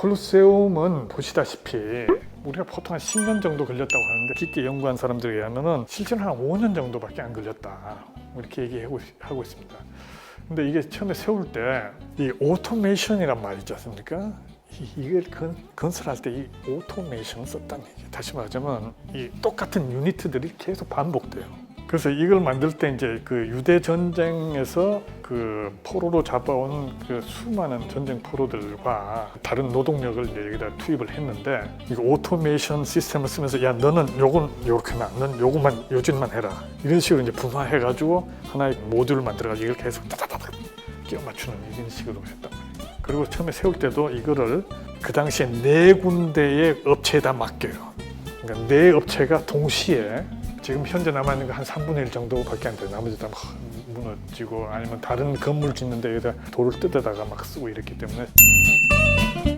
콜로세움은 보시다시피 우리가 보통 한 10년 정도 걸렸다고 하는데 깊게 연구한 사람들에 의하면은 실제로 한 5년 정도밖에 안 걸렸다 이렇게 얘기하고 있- 하고 있습니다. 근데 이게 처음에 세울 때 이 오토메이션이란 말이 있지 않습니까? 이- 이걸 건, 건설할 때 이 오토메이션을 썼다는 얘기예요. 다시 말하자면 이 똑같은 유니트들이 계속 반복돼요. 그래서 이걸 만들 때 이제 그 유대 전쟁에서 그 포로로 잡아온 그 수많은 전쟁 포로들과 다른 노동력을 이제 여기다 투입을 했는데 이거 오토메이션 시스템을 쓰면서 야 너는 요건 요렇게 나, 넌 요것만 요즘만 해라 이런 식으로 이제 분화해가지고 하나의 모듈을 만들어가지고 이걸 계속 따다다닥 끼워 맞추는 이런 식으로 말이에요. 그리고 처음에 세울 때도 이거를 그 당시에 네 군데의 업체에다 맡겨요. 그러니까 네 업체가 동시에 지금 현재 남아있는 거 한 3분의 1 정도밖에 안 돼요. 나머지 다 무너지고 아니면 다른 건물 짓는 데에다 돌을 뜯어다가 막 쓰고 이랬기 때문에